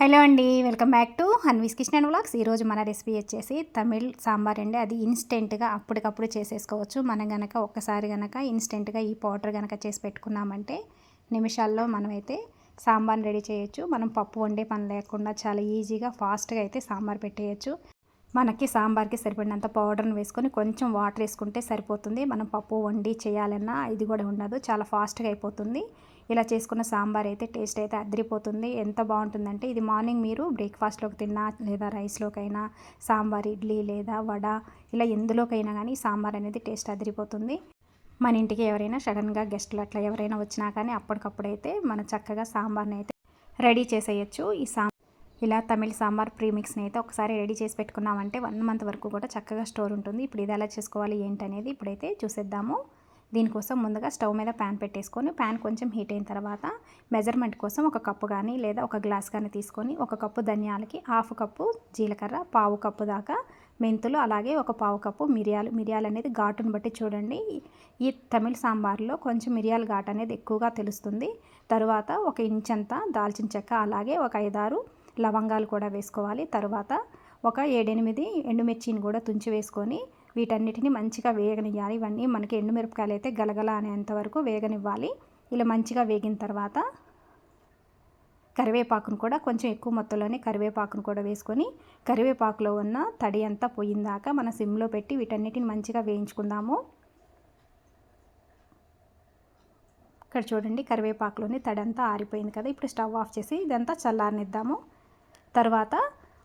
Hello అండి welcome back to Hanvi's kitchen vlogs. ఈరోజు మన రెసిపీ వచ్చేసి తమిళ్ సాంబార్ అండి. అది ఇన్స్టెంట్గా అప్పటికప్పుడు చేసేసుకోవచ్చు. మనం గనక ఒక్కసారి గనక ఇన్స్టెంట్గా ఈ పౌడర్ గనక చేసి పెట్టుకున్నామంటే నిమిషాల్లో మనమైతే సాంబార్ రెడీ చేయొచ్చు. మనం పప్పు వండే పని లేకుండా చాలా ఈజీగా ఫాస్ట్గా అయితే సాంబార్ పెట్టేయచ్చు. మనకి సాంబార్కి సరిపడినంత పౌడర్ని వేసుకొని కొంచెం వాటర్ వేసుకుంటే సరిపోతుంది. మనం పప్పు వండి చేయాలన్నా ఇది కూడా ఉండదు. చాలా ఫాస్ట్గా అయిపోతుంది. ఇలా చేసుకున్న సాంబార్ అయితే టేస్ట్ అయితే అదిరిపోతుంది. ఎంత బాగుంటుందంటే ఇది మార్నింగ్ మీరు బ్రేక్ఫాస్ట్లోకి తిన్నా లేదా రైస్లోకైనా సాంబార్ ఇడ్లీ లేదా వడ ఇలా ఎందులోకైనా కానీ సాంబార్ అనేది టేస్ట్ అదిరిపోతుంది. మన ఇంటికి ఎవరైనా సడన్గా గెస్టులు అట్లా ఎవరైనా వచ్చినా కానీ అప్పటికప్పుడైతే మనం చక్కగా సాంబార్ని అయితే రెడీ చేసేయచ్చు. ఈ సా ఇలా తమిళ సాంబార్ ప్రీమిక్స్ని అయితే ఒకసారి రెడీ చేసి పెట్టుకున్నామంటే వన్ మంత్ వరకు కూడా చక్కగా స్టోర్ ఉంటుంది. ఇప్పుడు ఇది ఎలా చేసుకోవాలి ఏంటనేది ఇప్పుడైతే చూసేద్దాము. దీనికోసం ముందుగా స్టవ్ మీద ప్యాన్ పెట్టేసుకొని ప్యాన్ కొంచెం హీట్ అయిన తర్వాత మెజర్మెంట్ కోసం ఒక కప్పు కానీ లేదా ఒక గ్లాస్ కానీ తీసుకొని ఒక కప్పు ధనియాలకి హాఫ్ కప్పు జీలకర్ర పావు కప్పు దాకా మెంతులు అలాగే ఒక పావు కప్పు మిరియాలు. మిరియాలు అనేది ఘాటును బట్టి చూడండి. ఈ తమిళ సాంబార్లో కొంచెం మిరియాల ఘాట్ అనేది ఎక్కువగా తెలుస్తుంది. తరువాత ఒక ఇంచంతా దాల్చిన చెక్క అలాగే ఒక ఐదారు లవంగాలు కూడా వేసుకోవాలి. తర్వాత ఒక ఏడెనిమిది ఎండుమిర్చిని కూడా తుంచి వేసుకొని వీటన్నిటిని మంచిగా వేగనివ్వాలి ఇవన్నీ మనకి ఎండుమిరపకాయలు అయితే గలగల అనేంత వరకు వేగనివ్వాలి. ఇలా మంచిగా వేగిన తర్వాత కరివేపాకును కూడా కొంచెం ఎక్కువ మొత్తంలోనే కరివేపాకును కూడా వేసుకొని కరివేపాకులో ఉన్న తడి అంతా పోయిందాక మన సిమ్లో పెట్టి వీటన్నిటిని మంచిగా వేయించుకుందాము. ఇక్కడ చూడండి కరివేపాకులోని తడి అంతా ఆరిపోయింది కదా. ఇప్పుడు స్టవ్ ఆఫ్ చేసి ఇదంతా చల్లారనిద్దాము. తర్వాత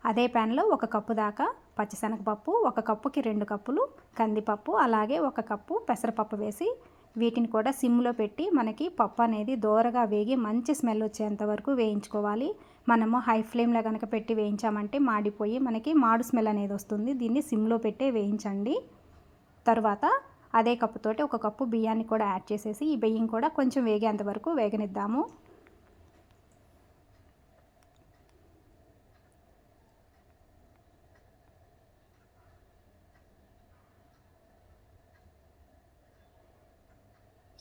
అదే ప్యాన్లో ఒక కప్పు దాకా పచ్చిశనగపప్పు ఒక కప్పుకి రెండు కప్పులు కందిపప్పు అలాగే ఒక కప్పు పెసరపప్పు వేసి వీటిని కూడా సిమ్లో పెట్టి మనకి పప్పు అనేది దోరగా వేగి మంచి స్మెల్ వచ్చేంత వరకు వేయించుకోవాలి. మనము హై ఫ్లేమ్లో కనుక పెట్టి వేయించామంటే మాడిపోయి మనకి మాడు స్మెల్ అనేది వస్తుంది. దీన్ని సిమ్లో పెట్టే వేయించండి. తర్వాత అదే కప్పుతోటి ఒక కప్పు బియ్యాన్ని కూడా యాడ్ చేసేసి ఈ బియ్యం కూడా కొంచెం వేగేంత వరకు వేగనిద్దాము.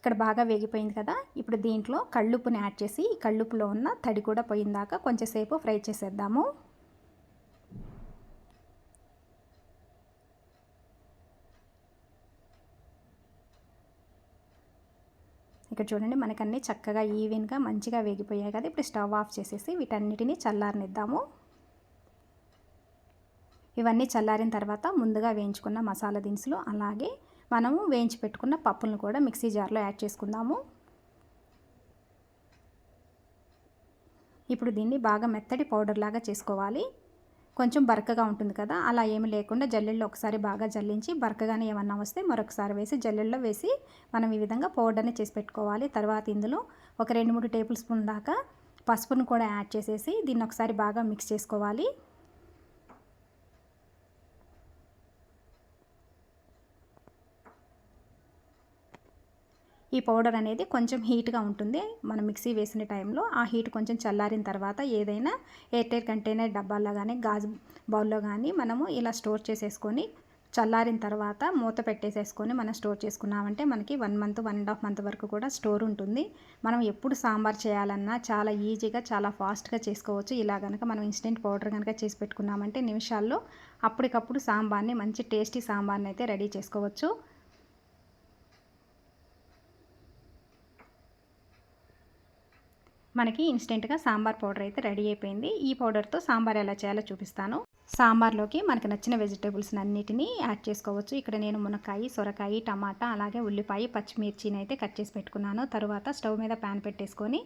ఇక్కడ బాగా వేగిపోయింది కదా ఇప్పుడు దీంట్లో కళ్ళుప్పుని యాడ్ చేసి ఈ కళ్ళుప్పులో ఉన్న తడి కూడా పోయిందాక కొంచెంసేపు ఫ్రై చేసేద్దాము. ఇక్కడ చూడండి మనకన్నీ చక్కగా ఈవెన్గా మంచిగా వేగిపోయాయి కదా ఇప్పుడు స్టవ్ ఆఫ్ చేసేసి వీటన్నిటిని చల్లారనిద్దాము. ఇవన్నీ చల్లారిన తర్వాత ముందుగా వేయించుకున్న మసాలా దినుసులు అలాగే మనము వేయించి పెట్టుకున్న పప్పులను కూడా మిక్సీ జార్లో యాడ్ చేసుకుందాము. ఇప్పుడు దీన్ని బాగా మెత్తటి పౌడర్ లాగా చేసుకోవాలి. కొంచెం బరకగా ఉంటుంది కదా అలా ఏమి లేకుండా జల్లెల్లో ఒకసారి బాగా జల్లించి బరకగానే ఏమన్నా వస్తే మరొకసారి వేసి జల్లెల్లో వేసి మనం ఈ విధంగా పౌడర్ని చేసి పెట్టుకోవాలి. తర్వాత ఇందులో ఒక రెండు మూడు టేబుల్ స్పూన్ దాకా పసుపును కూడా యాడ్ చేసేసి దీన్ని ఒకసారి బాగా మిక్స్ చేసుకోవాలి. ఈ పౌడర్ అనేది కొంచెం హీట్గా ఉంటుంది. మనం మిక్సీ వేసిన టైంలో ఆ హీట్ కొంచెం చల్లారిన తర్వాత ఏదైనా ఎయిర్టైర్ కంటైనర్ డబ్బాల్లో కానీ గాజు బౌల్లో కానీ మనము ఇలా స్టోర్ చేసేసుకొని చల్లారిన తర్వాత మూత పెట్టేసేసుకొని మనం స్టోర్ చేసుకున్నామంటే మనకి one month one and half month వరకు కూడా స్టోర్ ఉంటుంది. మనం ఎప్పుడు సాంబార్ చేయాలన్నా చాలా ఈజీగా చాలా ఫాస్ట్గా చేసుకోవచ్చు. ఇలా కనుక మనం ఇన్స్టెంట్ పౌడర్ కనుక చేసి పెట్టుకున్నామంటే నిమిషాల్లో అప్పటికప్పుడు సాంబార్ని మంచి టేస్టీ సాంబార్ని అయితే రెడీ చేసుకోవచ్చు. మనకి ఇన్స్టెంట్గా సాంబార్ పౌడర్ అయితే రెడీ అయిపోయింది. ఈ పౌడర్తో సాంబార్ ఎలా చేయాలో చూపిస్తాను. సాంబార్లోకి మనకు నచ్చిన వెజిటేబుల్స్ అన్నిటినీ యాడ్ చేసుకోవచ్చు. ఇక్కడ నేను మునక్కాయ సొరకాయ టమాటా అలాగే ఉల్లిపాయ పచ్చిమిర్చిని అయితే కట్ చేసి పెట్టుకున్నాను. తర్వాత స్టవ్ మీద ప్యాన్ పెట్టేసుకొని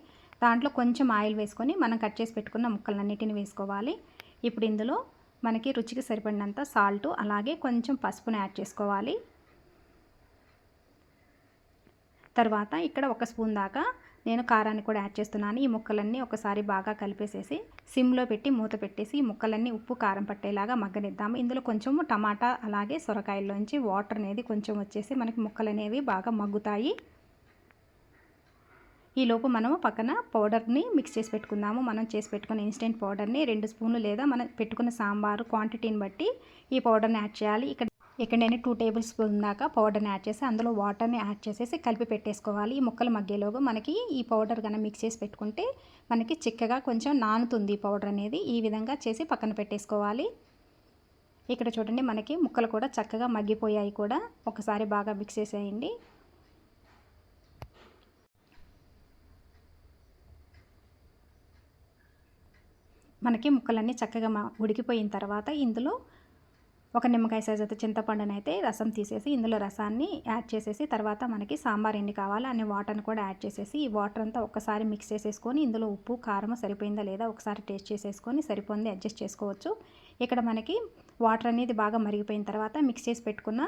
దాంట్లో కొంచెం ఆయిల్ వేసుకొని మనం కట్ చేసి పెట్టుకున్న ముక్కలన్నిటిని వేసుకోవాలి. ఇప్పుడు ఇందులో మనకి రుచికి సరిపడినంత సాల్ట్ అలాగే కొంచెం పసుపును యాడ్ చేసుకోవాలి. తర్వాత ఇక్కడ ఒక స్పూన్ దాకా నేను కారాన్ని కూడా యాడ్ చేస్తున్నాను. ఈ ముక్కలన్నీ ఒకసారి బాగా కలిపేసేసి సిమ్లో పెట్టి మూత పెట్టేసి ఈ ముక్కలన్నీ ఉప్పు కారం పట్టేలాగా మగ్గనిద్దాము. ఇందులో కొంచెము టమాటా అలాగే సొరకాయల్లోంచి వాటర్ అనేది కొంచెం వచ్చేసి మనకి ముక్కలు అనేవి బాగా మగ్గుతాయి. ఈలోపు మనము పక్కన పౌడర్ని మిక్స్ చేసి పెట్టుకుందాము. మనం చేసి పెట్టుకున్న ఇన్స్టెంట్ పౌడర్ని రెండు స్పూన్లు లేదా మనం పెట్టుకున్న సాంబారు క్వాంటిటీని బట్టి ఈ పౌడర్ని యాడ్ చేయాలి. ఇక్కడ ఇక్కడ నేను టూ టేబుల్ స్పూన్ దాకా పౌడర్ని యాడ్ చేసి అందులో వాటర్ని యాడ్ చేసేసి కలిపి పెట్టేసుకోవాలి. ఈ ముక్కలు మగ్గేలోగా మనకి ఈ పౌడర్ కనుక మిక్స్ చేసి పెట్టుకుంటే మనకి చిక్కగా కొంచెం నానుతుంది ఈ పౌడర్ అనేది. ఈ విధంగా చేసి పక్కన పెట్టేసుకోవాలి. ఇక్కడ చూడండి మనకి ముక్కలు కూడా చక్కగా మగ్గిపోయాయి కూడా. ఒకసారి బాగా మిక్స్ చేసేయండి. మనకి ముక్కలన్నీ చక్కగా ఉడికిపోయిన తర్వాత ఇందులో ఒక నిమ్మకాయ సైజ్ అయితే చింతపండుని అయితే రసం తీసేసి ఇందులో రసాన్ని యాడ్ చేసేసి తర్వాత మనకి సాంబార్ ఎన్ని కావాలో అన్ని వాటర్ని కూడా యాడ్ చేసేసి ఈ వాటర్ అంతా ఒక్కసారి మిక్స్ చేసేసుకొని ఇందులో ఉప్పు కారం సరిపోయిందా లేదా ఒకసారి టేస్ట్ చేసేసుకొని సరిపోయింది అడ్జస్ట్ చేసుకోవచ్చు. ఇక్కడ మనకి వాటర్ అనేది బాగా మరిగిపోయిన తర్వాత మిక్స్ చేసి పెట్టుకున్న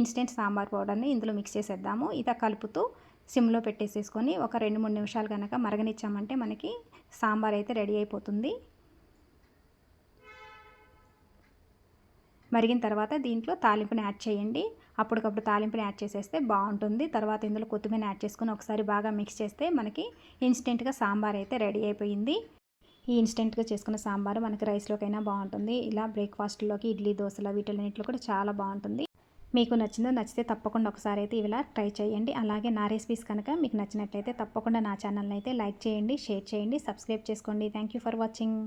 ఇన్స్టెంట్ సాంబార్ పౌడర్ని ఇందులో మిక్స్ చేసేద్దాము. ఇదా కలుపుతూ సిమ్లో పెట్టేసేసుకొని ఒక రెండు మూడు నిమిషాలు కనుక మరగనిచ్చామంటే మనకి సాంబార్ అయితే రెడీ అయిపోతుంది. మరిగిన తర్వాత దీంట్లో తాలింపుని యాడ్ చేయండి. అప్పటికప్పుడు తాలింపుని యాడ్ చేసేస్తే బాగుంటుంది. తర్వాత ఇందులో కొత్తిమీర యాడ్ చేసుకుని ఒకసారి బాగా మిక్స్ చేస్తే మనకి ఇన్స్టెంట్గా సాంబార్ అయితే రెడీ అయిపోయింది. ఈ ఇన్స్టెంట్గా చేసుకున్న సాంబారు మనకి రైస్లోకైనా బాగుంటుంది. ఇలా బ్రేక్ఫాస్ట్లోకి ఇడ్లీ దోశలు వీటిలన్నింటిలో కూడా చాలా బాగుంటుంది. మీకు నచ్చిందో నచ్చితే తప్పకుండా ఒకసారి అయితే ఇలా ట్రై చేయండి. అలాగే నా రెసిపీస్ కనుక మీకు నచ్చినట్లయితే తప్పకుండా నా ఛానల్ని అయితే లైక్ చేయండి షేర్ చేయండి సబ్స్క్రైబ్ చేసుకోండి. Thank you for watching.